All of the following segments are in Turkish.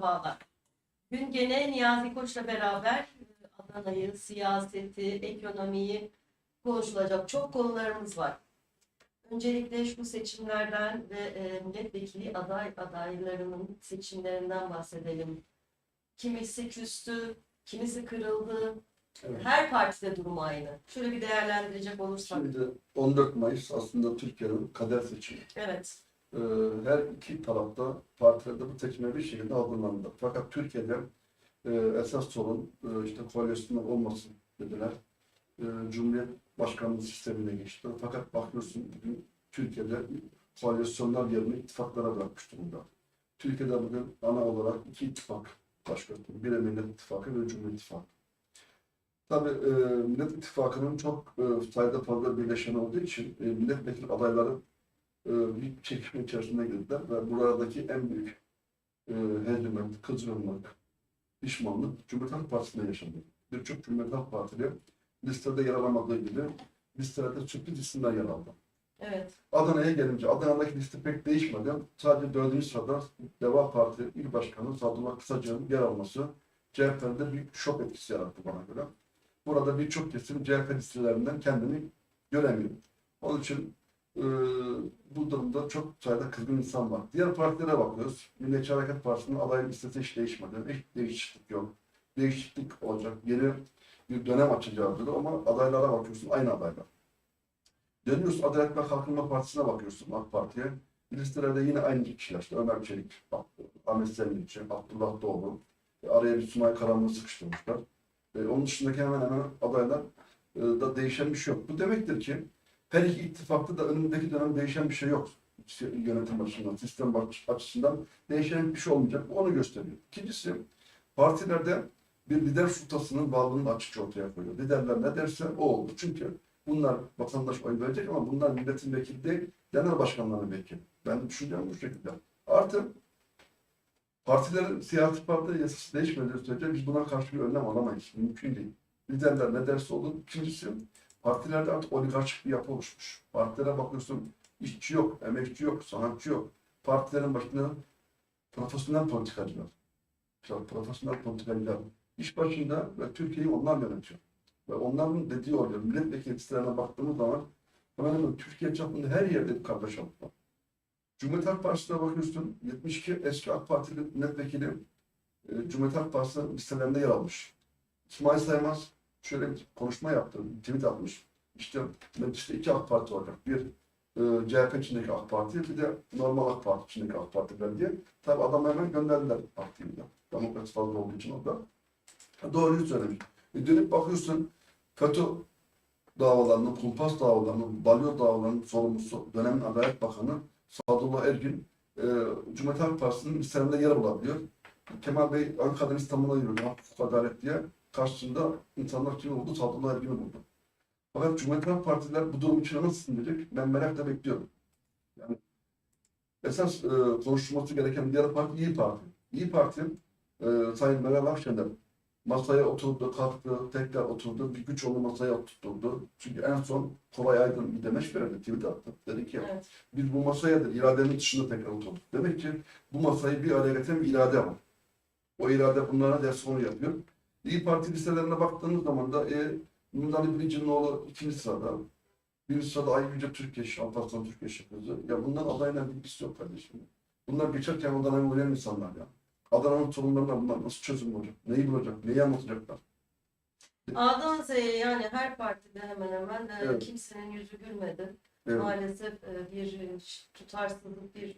Merhabalar. Gün gene Niyazi Koç'la beraber e, Adana'yı, siyaseti, ekonomiyi konuşulacak çok konularımız var. Öncelikle şu seçimlerden ve e, milletvekili aday adaylarının seçimlerinden bahsedelim. Kimisi küstü, kimisi kırıldı. Evet. Her partide durum aynı. Şöyle bir değerlendirecek olursak. Şimdi 14 Mayıs aslında Türkiye'nin kader seçimi. Evet, Ee, her iki tarafta partilerde bu bir şekilde hazırlandı. Fakat Türkiye'de e, esas sorun e, işte koalisyonlar olmasın dediler. E, Cumhuriyet Başkanlığı sistemine geçti. Fakat bakıyorsun bugün Türkiye'de koalisyonlar yerini ittifaklara bırakmış durumda. Türkiye'de bugün ana olarak iki ittifak baş gösteriyor. Biri Millet İttifakı ve Cumhuriyet İttifakı. Tabii e, Millet İttifakı'nın çok e, sayıda fazla birleşeni olduğu için e, milletvekili adayları e, bir çekişme içerisine girdiler ve buradaki en büyük e, hezimet, kızgınlık, pişmanlık Cumhuriyet Halk Partisi'nde yaşandı. Birçok Cumhuriyet Halk Partili listede yer alamadığı gibi listelerde sürpriz isimler yer aldı. evet. Adana'ya gelince Adana'daki liste pek değişmedi. Sadece dördüncü sırada Deva Parti İl Başkanı Sadullah Kısacı'nın yer alması CHP'de bir şok etkisi yarattı bana göre. Burada birçok kesim CHP listelerinden kendini göremiyor. Onun için e, bu durumda çok sayıda kızgın insan var. Diğer partilere bakıyoruz. Milliyetçi Hareket Partisi'nin aday listesi hiç değişmedi. Hiç değişiklik yok. Değişiklik olacak. Yeni bir dönem açacağız dedi ama adaylara bakıyorsun aynı adaylar. Dönüyorsun Adalet ve Kalkınma Partisi'ne bakıyorsun AK Parti'ye. Listelerde yine aynı kişiler. İşte Ömer Çelik, Ahmet Selviçi, Abdullah Doğru. E, Araya bir Sunay Karanlığı sıkıştırmışlar. E, onun dışındaki hemen hemen adaylar e, da değişen bir şey yok. Bu demektir ki her iki ittifakta da önümüzdeki dönem değişen bir şey yok. Yönetim açısından, sistem açısından değişen bir şey olmayacak. Bu onu gösteriyor. İkincisi partilerde bir lider sultasının varlığını açıkça ortaya koyuyor. Liderler ne derse o olur. Çünkü bunlar vatandaş oy verecek ama bunlar milletin vekili değil, genel başkanların vekili. Ben düşüncem bu şekilde. Artı partilerin siyasi parti yasası değişmediği sürece biz buna karşı bir önlem alamayız. Mümkün değil. Liderler ne derse olur. İkincisi partilerde artık oligarşik bir yapı oluşmuş. Partilere bakıyorsun işçi yok, emekçi yok, sanatçı yok. Partilerin başında profesyonel politikacılar. Profesyonel politikacılar iş başında ve Türkiye'yi onlar yönetiyor. Ve onların dediği oluyor. Milletvekili listelerine baktığımız zaman hemen hemen Türkiye çapında her yerde bir kardeşlik var. Cumhuriyet Halk Partisi'ne bakıyorsun 72 eski AK Partili milletvekili e, Cumhuriyet Halk Partisi listelerinde yer almış. İsmail Saymaz şöyle bir konuşma yaptı, tweet atmış. İşte mecliste iki AK Parti olacak. Bir e, CHP içindeki AK Parti, bir de normal AK Parti içindeki AK Partiler diye. Tabi adamı hemen gönderdiler partiyi de. Demokrasi fazla olduğu için orada. Doğruyu söylemiş. E dönüp bakıyorsun FETÖ davalarının, kumpas davalarının, balyo davalarının sorumlusu dönemin Adalet Bakanı Sadullah Ergin e, Cumhuriyet Halk Partisi'nin listelerinde yer bulabiliyor. Kemal Bey Ankara'dan İstanbul'a yürüyor. Hukuk adalet diye. Karşısında insanlar kim oldu? Sadullah Ergin'i buldu. Fakat Cumhuriyet Halk Partiler bu durum için nasıl sindirecek? Ben merakla bekliyorum. Yani esas e, konuşulması gereken diğer parti İyi Parti. İyi Parti e, Sayın Meral Akşener masaya oturdu, kalktı, tekrar oturdu, bir güç onu masaya oturtturdu. Çünkü en son Koray Aydın bir demeç verdi, tweet attı. Dedi ki Evet. biz bu masaya da iradenin dışında tekrar oturduk. Demek ki bu masayı bir araya getiren bir irade var. O irade bunlara ders sonu yapıyor. İyi Parti listelerine baktığımız zaman da e, Mümdani Bilici'nin oğlu ikinci sırada. Birinci sırada Ay Yüce Türkeş, Alparslan Türkeş kızı. Ya bundan adayla bilgisi yok kardeşim. Bunlar geçerken Adana'ya uğrayan insanlar ya. Adana'nın sorunlarına bunlar nasıl çözüm olacak? Neyi bulacak? Neyi anlatacaklar? A'dan Z'ye yani her partide hemen hemen e, Evet. kimsenin yüzü gülmedi. Evet. Maalesef e, bir tutarsızlık, bir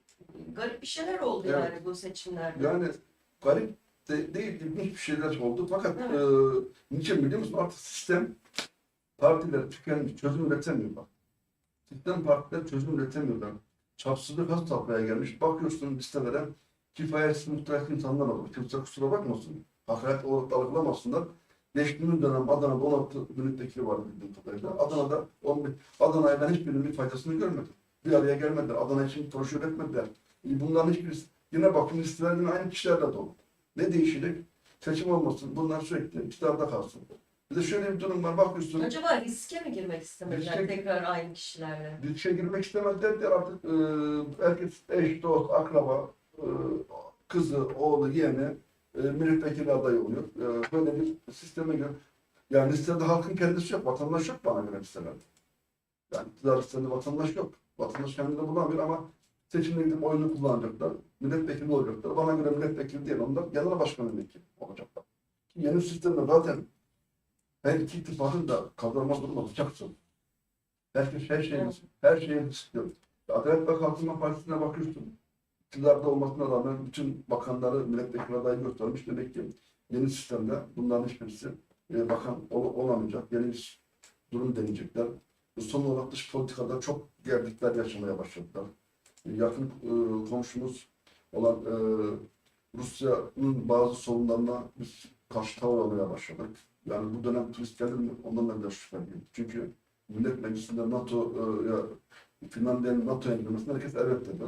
garip bir şeyler oldu Evet. yani bu seçimlerde. Yani garip de değil, ilginç bir şeyler oldu. Fakat Evet. e, niçin biliyor musun? Artık sistem partiler tükenmiş, çözüm üretemiyorlar. Sistem partiler çözüm üretemiyorlar. Çapsızlık has safhaya gelmiş. Bakıyorsun listelere kifayetsiz muhtaç insanlar var. Kimse kusura bakmasın. Hakaret olarak da algılamasınlar. Geçtiğimiz dönem Adana'da 16 milletvekili vardı bildiğim kadarıyla. Adana'da 11, Adana'ya ben hiçbirinin bir faydasını görmedim. Bir araya gelmediler. Adana için proje üretmediler. E, Bunların hiçbirisi Yine bakın listeler yine aynı kişilerle dolu. Ne değişecek? Seçim olmasın. Bunlar sürekli iktidarda kalsın. Bir de şöyle bir durum var. Bakıyorsun Acaba riske mi girmek istemediler Riske- tekrar aynı kişilerle? işe girmek istemediler diye artık e, herkes eş, dost, akraba, e, kızı, oğlu, yeğeni e, milletvekili adayı oluyor. E, böyle bir sisteme göre yani listede halkın kendisi yok, vatandaş yok bana göre listelerde. Yani iktidar listede vatandaş yok. Vatandaş kendini bulamıyor ama seçimde gidip oyunu kullanacaklar. Milletvekili olacaklar. Bana göre milletvekili değil onlar genel başkan vekili olacaklar. Yeni sistemde zaten her iki ittifakın da kaldırılmaz duruma bıçaksın. Herkes her şeyi, her şeyi istiyor. Adalet ve Kalkınma Partisi'ne bakıyorsun. İktidarda olmasına rağmen bütün bakanları milletvekili adayı göstermiş. Demek ki yeni sistemde bunların hiçbirisi e, bakan ol- olamayacak. Yeni bir durum deneyecekler. Son olarak dış politikada çok gerdikler yaşamaya başladılar. E, Yakın e, komşumuz olan e, Rusya'nın bazı sorunlarına biz karşı tavır almaya başladık. Yani bu dönem turist gelir mi? Ondan da biraz şüpheliyim. Çünkü Millet Meclisi'nde NATO'ya Finlandiya'nın NATO'ya girmesine herkes evet dedi.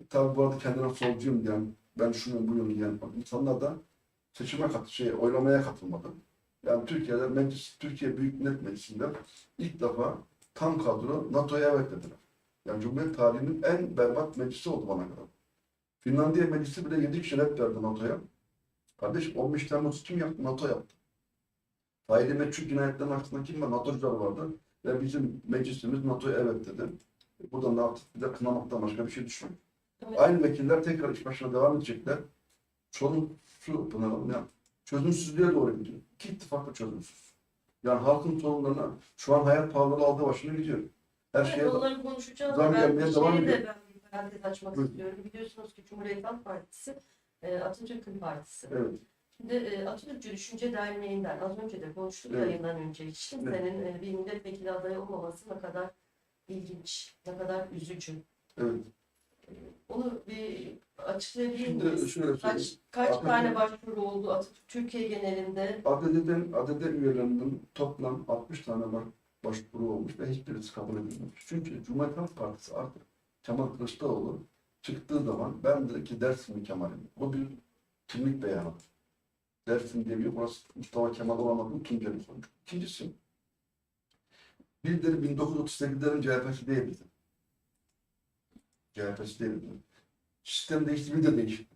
E, tabii bu arada kendine solcuyum diyen, ben şunu buyum diyen insanlar da seçime kat, şey, oylamaya katılmadı. Yani Türkiye'de meclis, Türkiye Büyük Millet Meclisi'nde ilk defa tam kadro NATO'ya evet dediler. Yani Cumhuriyet tarihinin en berbat meclisi oldu bana göre. Finlandiya Meclisi bile 7 kişi red verdi NATO'ya. Kardeş 15 Temmuz kim yaptı? NATO yaptı. Faili meçhul cinayetlerin arkasında kim var? NATO'cular vardı. Ve bizim meclisimiz NATO'ya evet dedi. Buradan da artık bir de kınamaktan başka bir şey düşünmüyor. Evet. Aynı vekiller tekrar iş başına devam edecekler. Sorun şu Pınar'ım ya. Çözümsüzlüğe doğru gidiyor. İki ittifak da çözümsüz. Yani halkın sorunlarına şu an hayat pahalılığı aldı başına gidiyor. Her şeye onları konuşacağız zam ben gelmeye bir devam ediyor. de ben bir parantez açmak Buyurun. istiyorum. Biliyorsunuz ki Cumhuriyet Halk Partisi e, Atatürk'ün partisi. Evet. Şimdi e, Atatürkçü Düşünce Derneği'nden az önce de konuştuk Evet. yayından önce. Hiç kimsenin e, bir milletvekili adayı olmaması ne kadar ilginç, ne kadar üzücü. Evet. Onu bir açıklayabilir Şimdi miyiz? şöyle söyleyeyim. Kaç, kaç Atatürk- tane başvuru oldu Atatürk Türkiye genelinde? ADD'den, ADD üyelerinin toplam 60 tane baş- başvuru olmuş ve hiçbirisi kabul edilmemiş. Çünkü Cumhuriyet Halk Partisi artık Kemal Kılıçdaroğlu çıktığı zaman ben dedi ki Dersimli Kemal'im. Bu bir kimlik beyanıdır. Dersim bir burası Mustafa Kemal olamadığını Tunceli sonuç. İkincisi birileri 1938'lerin CHP'si değil bizim. CHP'si değil bizim. Sistem değişti, de değişti.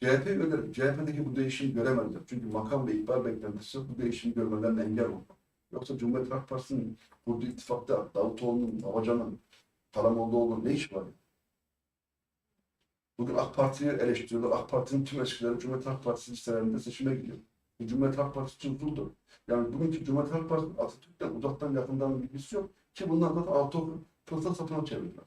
CHP üyeleri CHP'deki bu değişimi göremezler. Çünkü makam ve ihbar beklentisi bu değişimi görmelerine engel oldu. Yoksa Cumhuriyet Halk Partisi'nin kurduğu ittifakta Davutoğlu'nun, Babacan'ın, Karamollaoğlu'nun ne işi var? Bugün AK Parti'yi eleştiriyorlar. AK Parti'nin tüm eskileri Cumhuriyet Halk Partisi listelerinde seçime gidiyor. Bu Cumhuriyet Halk Partisi çözüldü. Yani bugünkü Cumhuriyet Halk Partisi Atatürk'ten uzaktan yakından bilgisi yok. Ki bunlar zaten autokrat fırsat satına çevirdiler.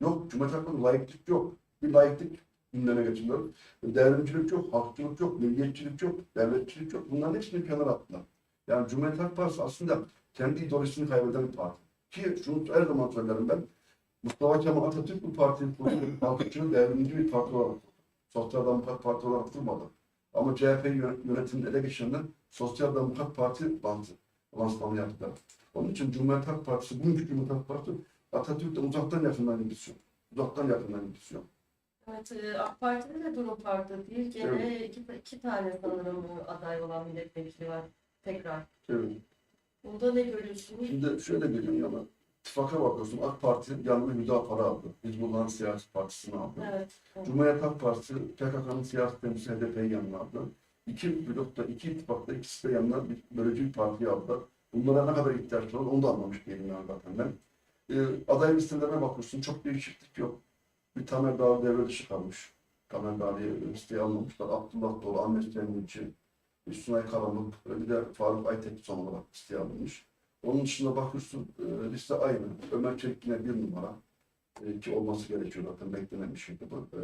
Yok, Cumhuriyet Halk Partisi layıklık yok. Bir layıklık gündeme getiriyor. Devrimcilik yok, halkçılık yok, milliyetçilik yok, devletçilik yok. Bunların hepsini kenara attılar. Yani Cumhuriyet Halk Partisi aslında kendi ideolojisini kaybeden bir parti. Ki şunu her zaman söylerim ben, Mustafa Kemal Atatürk bu partiyi kurdu. halkçı, devrimci bir parti olarak kurdu. Sosyal Demokrat Parti olarak kurmadı. Ama CHP yön- yönetimini ele geçirenler Sosyal Demokrat Parti bantı lansmanı yaptılar. Onun için Cumhuriyet Halk Partisi, bugünkü Cumhuriyet Halk Partisi Atatürk'te uzaktan yakından ilgisi yok. Uzaktan yakından ilgisi yok. Evet, e, AK Parti'de de durum farklı değil. Gene iki, iki tane sanırım aday olan milletvekili var tekrar. Evet. Bunda ne görüyorsunuz? Şimdi şöyle geliyor yana. İttifaka bakıyorsun. AK Parti yanına Hüdapar'ı aldı. Hizbullah'ın siyasi partisini aldı. Evet. evet. Cumhuriyet Halk Partisi PKK'nın siyasi temsilcisi HDP'yi yanına aldı. İki blokta, iki ittifakta ikisi de yanına bir bölücü bir partiyi aldılar. Bunlara ne kadar ihtiyaç var onu da anlamış değilim yani zaten ben. Ee, aday listelerine bakıyorsun çok değişiklik yok. Bir Tamer Dağ devre dışı kalmış. Tamer Dağ'ı listeye almamışlar. Abdullah Dolu, Ahmet Cemilci, Sunay Karamuk, bir de Faruk Aytek son olarak listeye alınmış. Onun dışında bakıyorsun e, liste aynı. Ömer Çelik yine bir numara. E, ki olması gerekiyor zaten beklenen bir şeydi bu. E,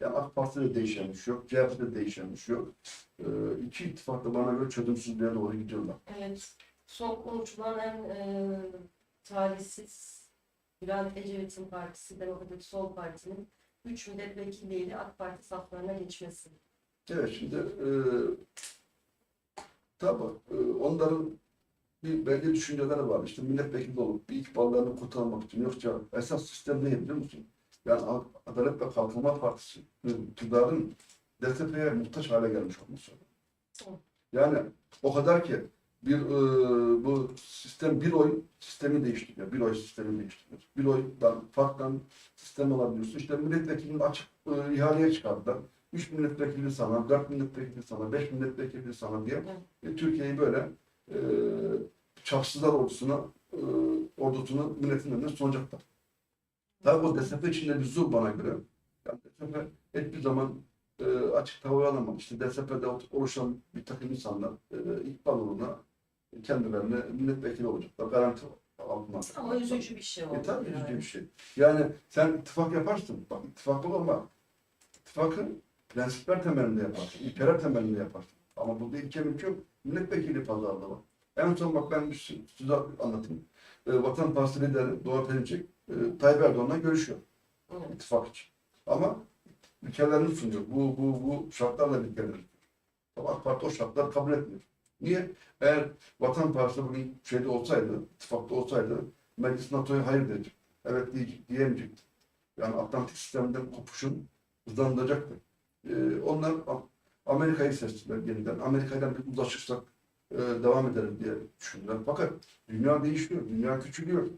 yani AK Parti'de değişen bir şey yok. CHP'de değişen bir şey yok. E, iki ittifak da bana göre çözümsüzlüğe doğru gidiyorlar. Evet. Son konuşulan en e, talihsiz Bülent Ecevit'in partisi, Demokratik Sol Parti'nin 3 milletvekiliyle AK Parti saflarına geçmesi. Evet şimdi e, tabii e, onların bir belli düşünceleri var. İşte milletvekili olup bir ikballarını kurtarmak için. Yoksa esas sistem ne biliyor musun? Yani Adalet ve Kalkınma Partisi e, iktidarın DSP'ye muhtaç hale gelmiş olması. Yani o kadar ki bir e, bu sistem bir oy sistemi değiştiriyor. Bir oy sistemi değiştiriyor. Bir oydan farklı sistem alabiliyorsun. İşte milletvekilini açık e, ihaleye çıkardılar. 3 milletvekili sana, 4 milletvekili sana, 5 milletvekili sana diye e, Türkiye'yi böyle e, çapsızlar ordusuna e, ordusunu milletin önüne sunacaklar. Tabi o DSP içinde bir zul bana göre. Yani DSP hiçbir zaman e, açık tavır alamaz. İşte DSP'de oluşan bir takım insanlar e, ikbal uğruna kendilerine milletvekili olacaklar. Garanti altına. Ama üzücü bir şey oldu. E tabii yani. üzücü bir şey. Yani sen ittifak yaparsın. Bak ittifak olur ama ittifakı prensipler temelinde yaparsın. İlkeler temelinde yaparsın. Ama burada ilke mülk yok. Milletvekili pazarlığı var. En son bak ben sü- size anlatayım. E, Vatan Partisi lideri Doğu Perinçek e, Tayyip Erdoğan'la görüşüyor Evet. ittifak için. Ama ülkelerini sunuyor. Bu, bu, bu şartlarla ülkelerini. Ama AK Parti o şartları kabul etmiyor. Niye? Eğer Vatan Partisi bugün şeyde olsaydı, ittifakta olsaydı meclis NATO'ya hayır diyecek. Evet diye, diyemeyecekti. Yani Atlantik sisteminden kopuşun hızlandıracaktı. Ee, onlar Amerika'yı seçtiler yeniden. Amerika'yla bir uzlaşırsak e, devam ederiz diye düşündüler. Fakat dünya değişiyor, dünya küçülüyor.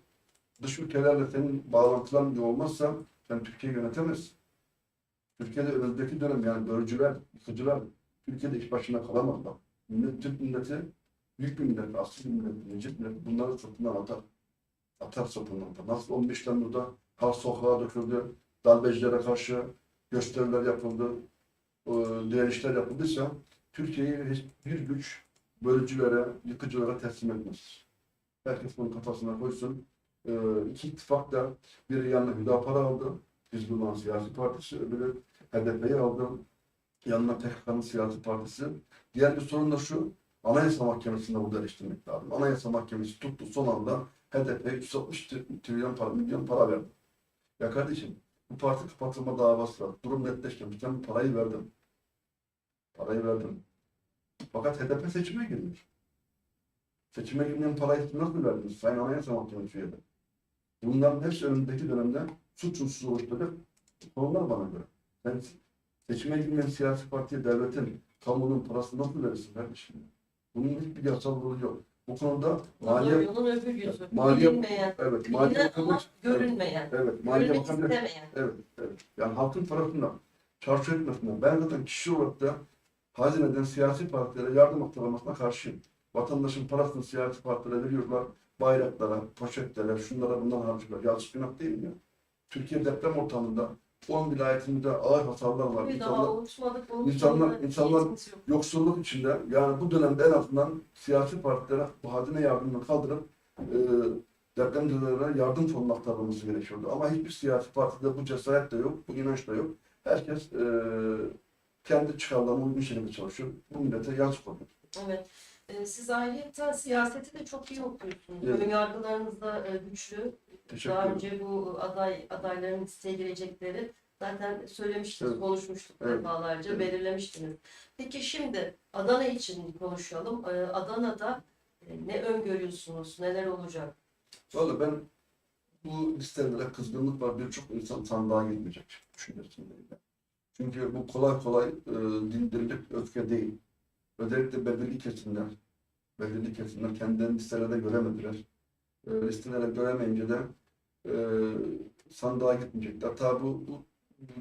Dış ülkelerle senin bağlantıların iyi olmazsa sen Türkiye'yi yönetemezsin. Türkiye'de önümüzdeki dönem yani bölücüler, yıkıcılar Türkiye'de iş başına kalamaz bak. Millet, Türk milleti büyük bir millet, asıl bir millet, necip millet bunları sırtından atar. Atar sırtından atar. Nasıl 15 Temmuz'da halk sokağa döküldü, darbecilere karşı gösteriler yapıldı, e, direnişler yapıldıysa Türkiye'yi hiçbir güç bölücülere, yıkıcılara teslim etmez. Herkes bunu kafasına koysun. E, iki ittifak da biri yanına Hüdapar aldı, Hizbullah siyasi partisi, öbürü HDP'yi aldı. Yanına PKK'nın siyasi partisi. Diğer bir sorun da şu, Anayasa Mahkemesi'nde burada eleştirmek lazım. Anayasa Mahkemesi tuttu son anda HDP'ye 360 tri- trilyon para, milyon para verdi. Ya kardeşim, bu parti kapatılma davası var. Durum netleşmemiş. Bu parayı verdin. Parayı verdin. Fakat HDP seçime girmiş. Seçime girmeyen parayı siz nasıl verdiniz? Sayın Anayasa Mahkemesi üyeleri. Bunların hepsi önündeki dönemde suç unsuz oluşturacak konular bana göre. Sen seçime girmeyen siyasi partiye devletin, kamunun parasını nasıl verirsin kardeşim? Bunun hiçbir yasal yolu yok. Bu konuda Maliye, Yolun öbür yüzü. Maliye- Bilinmeyen, evet, Maliye bilinen görünmeyen. evet, Maliye Görünmek istemeyen. evet, evet. Yani halkın parasından, çarşı etmesinden, ben zaten kişi olarak da hazineden siyasi partilere yardım aktaramasına karşıyım. Vatandaşın parasını siyasi partilere veriyorlar, bayraklara, poşetlere, şunlara bundan harcıyorlar. Yazık günah değil mi ya? Türkiye deprem ortamında 10 vilayetimizde ağır hasarlar var. Bir İnsanlar, daha insanlar- insanlar- yoksulluk içinde yani bu dönemde en azından siyasi partilere bu hazine yardımını kaldırıp e, depremzedelere yardım fonunu aktarılması gerekiyordu. Ama hiçbir siyasi partide bu cesaret de yok, bu inanç da yok. Herkes e, kendi çıkarlarına uygun şekilde çalışıyor. Bu millete yazık oluyor. Evet. Ee, Siz ayrıca siyaseti de çok iyi okuyorsunuz. Evet. Önyargılarınız da e, güçlü. Teşekkür Daha ederim. önce bu aday adayların siteye girecekleri zaten söylemiştiniz, Evet. konuşmuştuk Evet. defalarca, Evet. belirlemiştiniz. Peki şimdi Adana için konuşalım. Ee, Adana'da e, ne öngörüyorsunuz, neler olacak? Valla ben bu listelere kızgınlık var. Birçok insan sandığa gitmeyecek düşüncesindeyim. ben. Çünkü bu kolay kolay e, dindirilecek öfke değil. Özellikle belirli kesimler, belirli kesimler kendilerini listelerde göremediler. E, listelere göremeyince de e, sandığa gitmeyecekler. Tabi bu, bu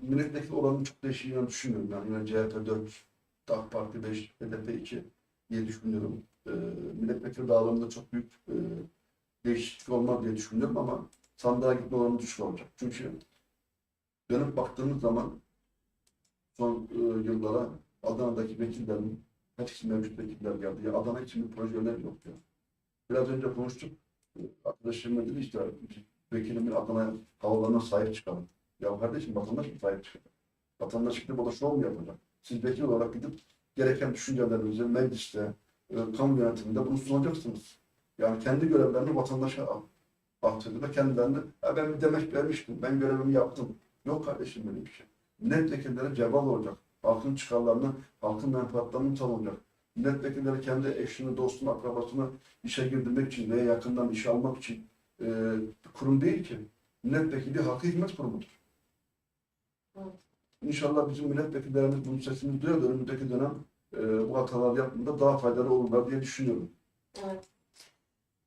milletvekili oranın çok değişeceğini düşünmüyorum. Yani yine CHP 4, AK Parti 5, HDP 2 diye düşünüyorum. E, milletvekili dağılımında çok büyük e, değişiklik olmaz diye düşünüyorum ama sandığa gitme oranı düşük olacak. Çünkü dönüp baktığımız zaman son e, yıllara Adana'daki vekillerin hepsi mevcut vekiller geldi. Ya Adana için bir projeler yok ya. Biraz önce konuştuk. Arkadaşlarım dedi işte vekilimin Adana havalarına sahip çıkalım. Ya kardeşim vatandaş mı sahip çıkacak? Vatandaş gidip orada şov mu yapacak? Siz vekil olarak gidip gereken düşüncelerinizi mecliste, e, kamu yönetiminde bunu sunacaksınız. Yani kendi görevlerini vatandaşa atfediyor ve kendilerini "Ya ben bir demek vermiştim, ben görevimi yaptım. Yok kardeşim böyle bir şey. Milletvekilleri cevap olacak. Halkın çıkarlarını, halkın menfaatlerini savunacak. Milletvekilleri kendi eşini, dostunu, akrabasını işe girdirmek için veya yakından işe almak için e, kurum değil ki. Milletvekili halka hizmet kurumudur. Evet. İnşallah bizim milletvekillerimiz bunun sesini duyar da önümüzdeki dönem e, bu hatalar yaptığında daha faydalı olurlar diye düşünüyorum. Evet.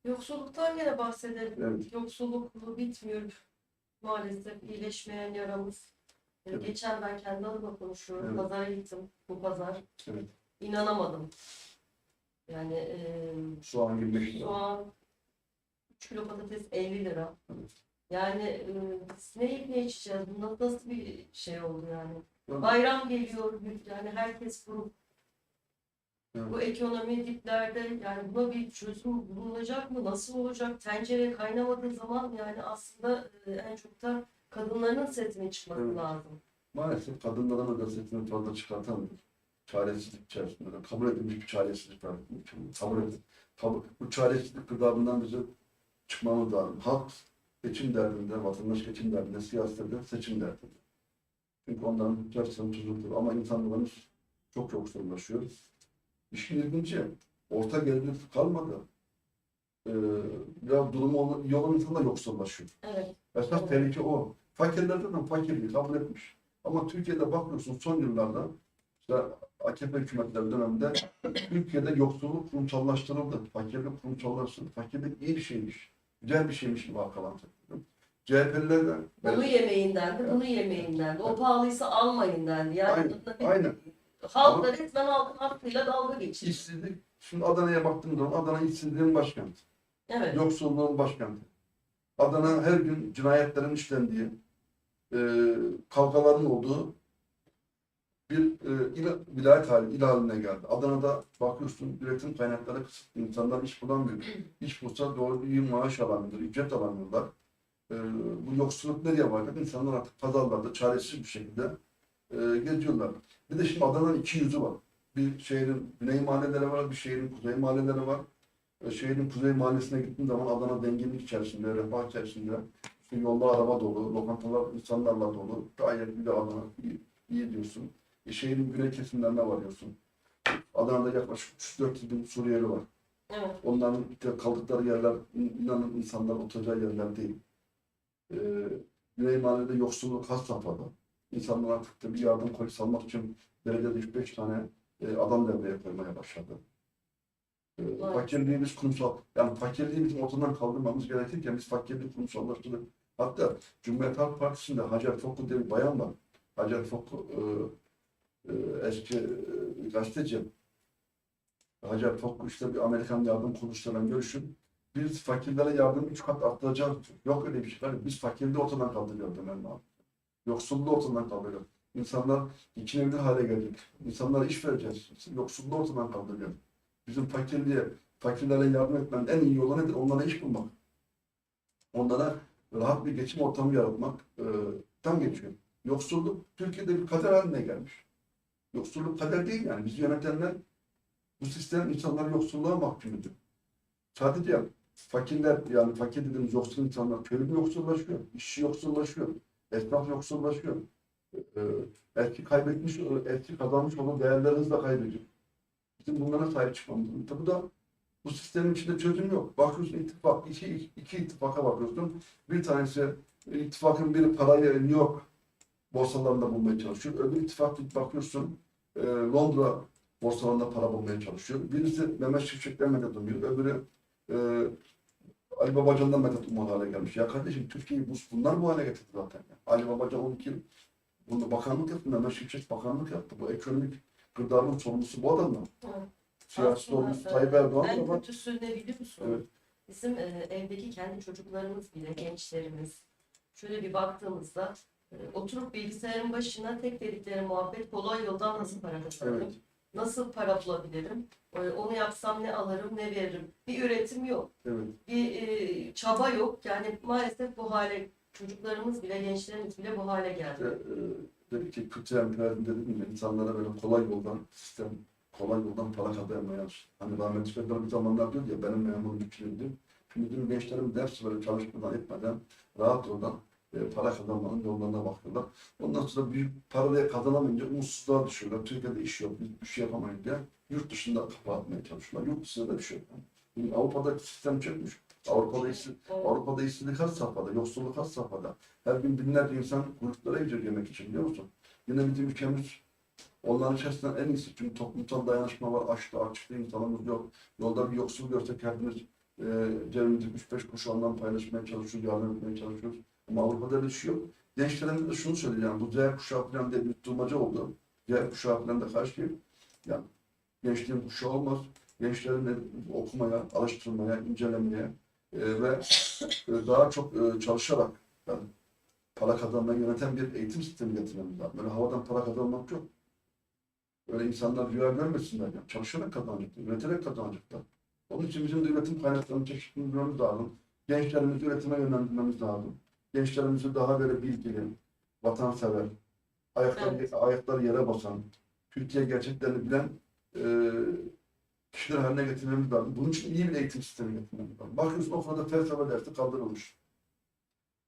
Yoksulluktan gene bahsedelim. Evet. Yoksulluk bitmiyor. Maalesef iyileşmeyen yaramız. Ee, Evet. Geçen ben kendi adıma konuşuyorum. Evet. Pazara gittim. Bu pazar. Evet. İnanamadım. Yani e, Soğan 25 lira. soğan 3 kilo patates 50 lira. Yani e, ne yiyip ne içeceğiz? Bu nasıl, nasıl bir şey oldu yani? Evet. Bayram geliyor. Yani herkes bu Evet. bu ekonomi diplerde yani buna bir çözüm bulunacak mı? Nasıl olacak? Tencere kaynamadığı zaman yani aslında e, en çok da kadınların sesinin çıkması Evet. lazım. Maalesef kadınların da sesini fazla çıkartamıyor. Çaresizlik içerisinde de kabul edilmiş bir çaresizlik var. Kabul. Kabul, bu çaresizlik gıdabından bize çıkmamız lazım. Halk geçim derdinde, vatandaş geçim derdinde, siyasette seçim derdinde. Çünkü onların yarısını tuzludur. Ama insanlarımız çok yoksullaşıyor. İşin ilginci, orta gelir kalmadı. Ee, biraz durumu iyi olan insanlar yoksullaşıyor. Evet. Esas Evet. tehlike o. Fakirlerden de fakirliği kabul etmiş. Ama Türkiye'de bakıyorsun son yıllarda işte AKP hükümetleri döneminde Türkiye'de yoksulluk kurumsallaştırıldı. Fakirlik kurumsallaştırıldı. Fakirlik iyi bir şeymiş. Güzel bir şeymiş gibi arkalanacak. CHP'liler de Bunu yemeğinden de, bunu yemeğinden de. O pahalıysa almayın dendi. Yani aynen. halk da resmen halkın hakkıyla dalga geçiyor. işsizlik. Şimdi Adana'ya baktığım zaman Adana işsizliğin başkenti. Evet. Yoksulluğun başkenti. Adana her gün cinayetlerin işlendiği, e, kavgaların olduğu bir e, il, vilayet hali, il haline geldi. Adana'da bakıyorsun üretim kaynakları kısıtlı. İnsanlar iş bulamıyor. İş bulsa doğru iyi maaş alamıyorlar, ücret alamıyorlar. E, bu yoksulluk nereye vardı? İnsanlar artık pazarlarda çaresiz bir şekilde e, geziyorlar. Bir de şimdi Adana'nın iki yüzü var. Bir şehrin güney mahalleleri var, bir şehrin kuzey mahalleleri var. E, şehrin kuzey mahallesine gittiğin zaman Adana denginlik içerisinde, refah içerisinde, yolda araba dolu, lokantalar insanlarla dolu, gayet bir de Adana iyi, iyi diyorsun. Şehrin güney kesimlerine varıyorsun. Adana'da yaklaşık 3-4 bin Suriyeli var. Evet. Onların kaldıkları yerler, in- inanın insanlar oturacağı yerler değil. E, güney mahallede yoksulluk has safhada. İnsanlar artık da bir yardım kolisi almak için belediyede 3-5 tane e, adam devreye koymaya başladı. E, Evet. fakirliğimiz kurumsal, yani fakirliği bizim ortadan kaldırmamız gerekirken biz fakirliği kurumsallaştırdık. Hatta Cumhuriyet Halk Partisi'nde Hacer Fokku diye bir bayan var. Hacer Fokku e, eski e, gazeteci. Hacer Fokku işte bir Amerikan yardım kuruluşlarıyla görüşün. Biz fakirlere yardım üç kat arttıracağız. Yok öyle bir şey. Hayır, Biz fakirliği ortadan kaldırıyoruz demem lazım. Yoksulluğu ortadan kaldırıyoruz. İnsanlar ikinemli hale gelecek. İnsanlara iş vereceğiz. Yoksulluğu ortadan kaldırıyoruz. Bizim fakirliğe, fakirlere yardım etmenin en iyi yolu nedir? Onlara iş bulmak. Onlara rahat bir geçim ortamı yaratmak e, tam geçiyor. Yoksulluk Türkiye'de bir kader haline gelmiş. Yoksulluk kader değil yani. Bizi yönetenler bu sistem insanları yoksulluğa mahkum ediyor. Sadece fakirler yani fakir dediğimiz yoksul insanlar köylü yoksullaşıyor, işçi yoksullaşıyor, esnaf yoksullaşıyor. Ee, eski kaybetmiş, eski kazanmış olan değerleri hızla kaybediyor. Bizim bunlara sahip çıkmamız lazım. Tabii da bu sistemin içinde çözüm yok. Bakıyorsun ittifak, iki, iki ittifaka bakıyorsun. Bir tanesi ittifakın biri parayı New York borsalarında bulmaya çalışıyor. Öbür ittifak bakıyorsun e, Londra borsalarında para bulmaya çalışıyor. Birisi Mehmet Şimşek'ten medet umuyor. Öbürü e, Ali Babacan'dan medet ummalı hale gelmiş. Ya kardeşim Türkiye'yi bu, bunlar bu hale getirdi zaten. Ali Babacan 12 yıl bunu bakanlık yaptı. Mehmet Şimşek bakanlık yaptı. Bu ekonomik gıdanın sorumlusu bu adamlar. Evet. Siyasi sorumlusu Tayyip Erdoğan En ama kötüsü ne biliyor musun? Evet. Bizim e, evdeki kendi çocuklarımız bile, gençlerimiz. Şöyle bir baktığımızda oturup bilgisayarın başına tek dedikleri muhabbet kolay yoldan nasıl para kazanırım? Evet. Nasıl para bulabilirim? E, onu yapsam ne alırım, ne veririm? Bir üretim yok, evet. bir e, çaba yok. Yani maalesef bu hale çocuklarımız bile, gençlerimiz bile bu hale geldi. e, dedi ki kötü emperyalizm dedim ya insanlara böyle kolay yoldan sistem kolay yoldan para kazanmaya Hani rahmetli Fethullah bir zamanlar diyor ya benim memurum bitirildi. Şimdi diyor gençlerim ders böyle çalışmadan etmeden rahat yoldan e, para kazanmanın yollarına bakıyorlar. Ondan sonra büyük parayı kazanamayınca umutsuzluğa düşüyorlar. Türkiye'de iş yok, bir şey yapamayınca yurt dışında kapatmaya çalışıyorlar. Yurt dışında da bir şey yok. Şimdi Avrupa'daki sistem çökmüş. Avrupa'da Evet. Avrupa'da işsizlik has safhada, yoksulluk has safhada. Her gün binlerce insan gruplara gidiyor yemek için biliyor musun? Yine bizim ülkemiz Onların içerisinden en iyisi çünkü toplumsal dayanışma var, açlığı, açlıkta insanımız yok. Yolda bir yoksul görsek hepimiz e, cebimizde 3-5 kuruş ondan paylaşmaya çalışıyoruz, yardım etmeye çalışıyoruz. Ama Avrupa'da bir şey yok. Gençlerimize de şunu söyleyeceğim, bu Z kuşağı falan diye bir tutulmaca oldu. Z kuşağı falan da karşıyım. Yani gençliğin kuşağı olmaz. Gençlerin okumaya, araştırmaya, incelemeye e, ve e, daha çok e, çalışarak yani para kazanmayı yöneten bir eğitim sistemi getirmemiz lazım. Böyle havadan para kazanmak yok. Öyle insanlar rüya görmesinler. Yani. Çalışarak kazanacaklar, üreterek kazanacaklar. Onun için bizim de üretim kaynaklarını çeşitlendirmemiz lazım. Gençlerimizi üretime yönlendirmemiz lazım. Gençlerimizi daha böyle bilgili, vatansever, ayakları, Evet. ayakları yere basan, Türkiye gerçeklerini bilen e, kişiler haline getirmemiz lazım. Bunun için iyi bir eğitim sistemi getirmemiz lazım. Bakıyorsun o sırada felsefe dersi kaldırılmış.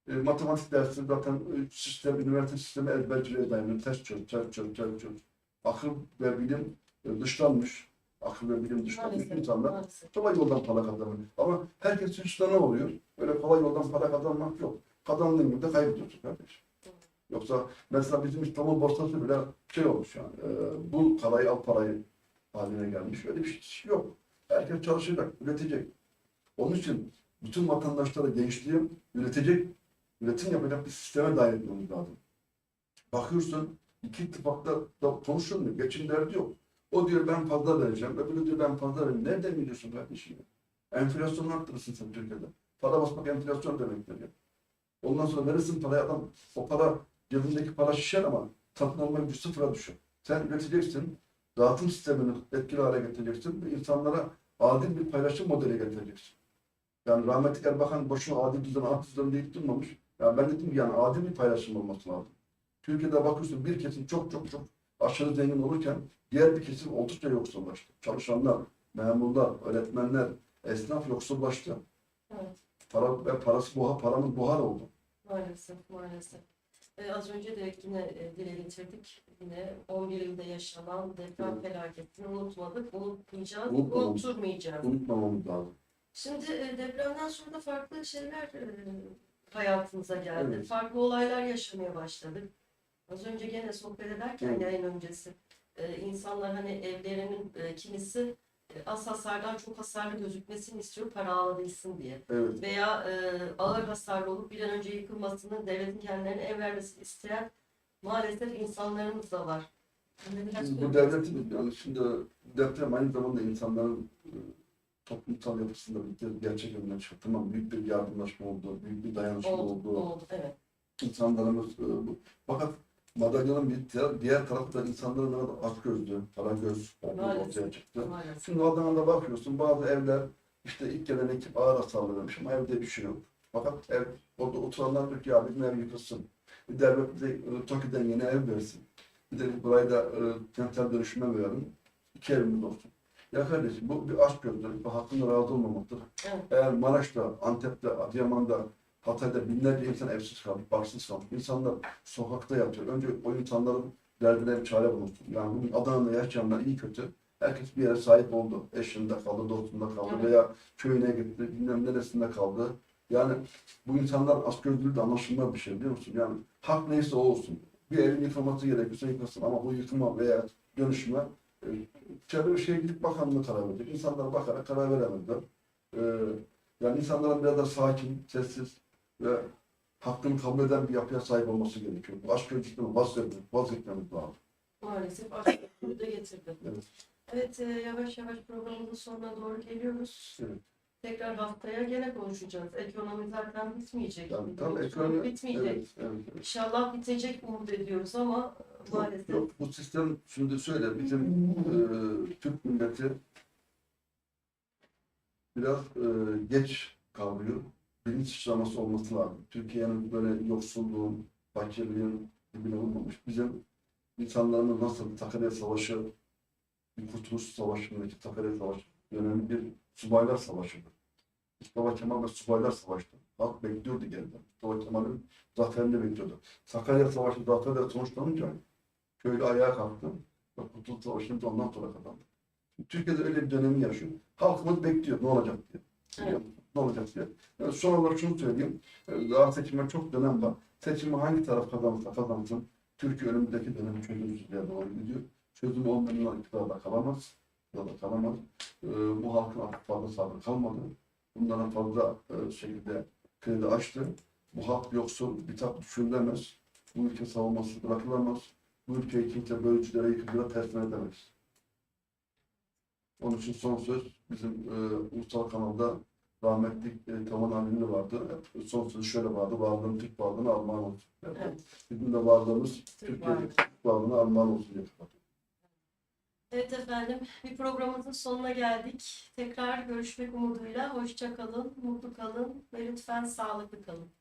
E, matematik dersi zaten e, sistem, üniversite sistemi ezberciliğe dayanıyor. Test çöz, test çöz, test çöz. Akıl ve bilim e, dışlanmış. Akıl ve bilim dışlanmış Maalesef. insanlar maalesef. kolay yoldan para kazanıyor. Ama herkes üstte ne oluyor? Öyle kolay yoldan para kazanmak yok. Kazandığın gibi de kaybediyorsun kardeşim. Yoksa mesela bizim İstanbul borsası bile şey olmuş yani. E, bu parayı al parayı haline gelmiş. Öyle bir şey yok. Herkes çalışacak, üretecek. Onun için bütün vatandaşlara gençliğe üretecek, üretim yapacak bir sisteme dahil etmemiz lazım. Bakıyorsun iki ittifakta da konuşulmuyor. Geçim derdi yok. O diyor ben fazla vereceğim. Öbürü diyor ben fazla vereceğim. Nereden biliyorsun kardeşim? Enflasyonu arttırırsın sen Türkiye'de. Para basmak enflasyon demektir ya. Ondan sonra verirsin parayı adam o para cebindeki para şişer ama satın alma gücü sıfıra düşer. Sen üreteceksin, dağıtım sistemini etkili hale getireceksin ve insanlara adil bir paylaşım modeli getireceksin. Yani rahmetli Erbakan boşuna adil düzen, adil düzen deyip durmamış. Yani ben dedim ki yani adil bir paylaşım olması lazım. Türkiye'de bakıyorsun bir kesim çok çok çok aşırı zengin olurken diğer bir kesim oldukça yoksullaştı. Çalışanlar, memurlar, öğretmenler, esnaf yoksullaştı. Evet. Para ve parası buha, paramız buhar oldu. Maalesef, maalesef. Ee, az önce de yine e, dile getirdik. Yine 11 ilde yaşanan deprem Evet. felaketini unutmadık, unutmayacağız, Unutmamamız. unutturmayacağız. Unutmamamız lazım. Şimdi e, depremden sonra da farklı şeyler e, hayatımıza geldi. Evet. Farklı olaylar yaşamaya başladık. Az önce gene sohbet ederken Evet. yayın öncesi e, insanlar hani evlerinin e, kimisi az hasardan çok hasarlı gözükmesini istiyor para alabilsin diye. Evet. Veya e, ağır hasarlı olup bir an önce yıkılmasını devletin kendilerine ev vermesini isteyen maalesef insanlarımız da var. Şimdi bu devletin yani şimdi deprem aynı zamanda insanların e, toplumsal yapısında bir gerçek önüne çıktı. Tamam büyük bir yardımlaşma oldu, büyük bir dayanışma oldu, oldu. oldu, evet. İnsanlarımız e. Fakat madalyonun bir diğer, diğer tarafı da insanların kadar aç gözlü, para göz ortaya çıktı. Maalesef. Şimdi Adana'da bakıyorsun bazı evler işte ilk gelen ekip ağır hasarlı demiş ama evde bir şey yok. Fakat ev, orada oturanlar diyor ki ya bizim ev yıkılsın. Bir devlet bize e, TOKİ'den yeni ev versin. Bir de burayı da e, kentsel dönüşüme verelim. İki evimiz olsun. Ya kardeşim bu bir aşk gözlülük, bu hakkında razı olmamaktır. Evet. Eğer Maraş'ta, Antep'te, Adıyaman'da, Hatay'da binlerce insan evsiz kalmış, barksız kalmış. İnsanlar sokakta yatıyor. Önce o insanların derdine bir çare bulunsun. Yani bugün Adana'da yaşayanlar iyi kötü. Herkes bir yere sahip oldu. Eşinde kaldı, dostunda kaldı Evet. veya köyüne gitti, bilmem neresinde kaldı. Yani bu insanlar açgözlülüğü de anlaşılmaz bir şey biliyor musun? Yani hak neyse o olsun. Bir evin yıkılması gerekirse yıkılsın ama bu yıkıma veya dönüşüme e, Çevre Şehircilik Bakanlığı karar verecek. İnsanlar bakarak karar veremezler. E, yani insanların biraz da sakin, sessiz ve hakkını kabul eden bir yapıya sahip olması gerekiyor. Bu aşk ölçüsünü vazgeçmemiz, vazgeçmemiz lazım. Maalesef açlığı da getirdi. Evet. Evet, e, yavaş yavaş programımızın sonuna doğru geliyoruz. Evet. Tekrar haftaya gene konuşacağız. Ekonomi zaten bitmeyecek. Yani tam ekonomi, bitmeyecek. evet, evet, evet. İnşallah bitecek umut ediyoruz ama e, maalesef Yok, bu sistem şimdi şöyle bizim e, Türk milleti biraz e, geç kavrıyor. Bilinç sıçraması olması lazım. Türkiye'nin böyle yoksulluğun, fakirliğin dibine vurmamış. Bizim insanlarımız nasıl Sakarya Savaşı, bir Kurtuluş Savaşı'ndaki Sakarya Savaşı dönemi bir subaylar savaşıdır. Mustafa Kemal ve subaylar savaştı. Halk bekliyordu geriden. Mustafa Kemal'in zaferini bekliyordu. Sakarya Savaşı zaferle sonuçlanınca köylü ayağa kalktı. Ve Kurtuluş Savaşı'nı da ondan sonra kazandı. Türkiye'de öyle bir dönemi yaşıyor. Halkımız bekliyor ne olacak diye. Evet. Ne olacak diye. Son olarak şunu söyleyeyim. Ee, Daha seçime çok dönem var. Seçimi hangi taraf kazanırsa kazansın. Türkiye önümüzdeki dönemi çözümsüzlüğe doğru gidiyor. Çözüm olmayan iktidarda kalamaz. İktidarda kalamaz. Ee, bu halkın artık fazla sabrı kalmadı. Bundan fazla e, şekilde kredi açtı. Bu halk yoksul, bitap düşünülemez. Bu ülke savunması bırakılamaz. Bu ülkeyi kimse bölücülere, yıkıcılara teslim edemez. Onun için son söz bizim e, ulusal kanalda rahmetli e, Tavan Ali'nin vardı. Hep son sözü şöyle vardı. Varlığın Türk varlığına armağan olsun. Yani Evet. Bizim de varlığımız Türk Türkiye varlığı. Türk varlığına armağan olsun diye. Evet efendim, bir programımızın sonuna geldik. Tekrar görüşmek umuduyla. Hoşça kalın, mutlu kalın ve lütfen sağlıklı kalın.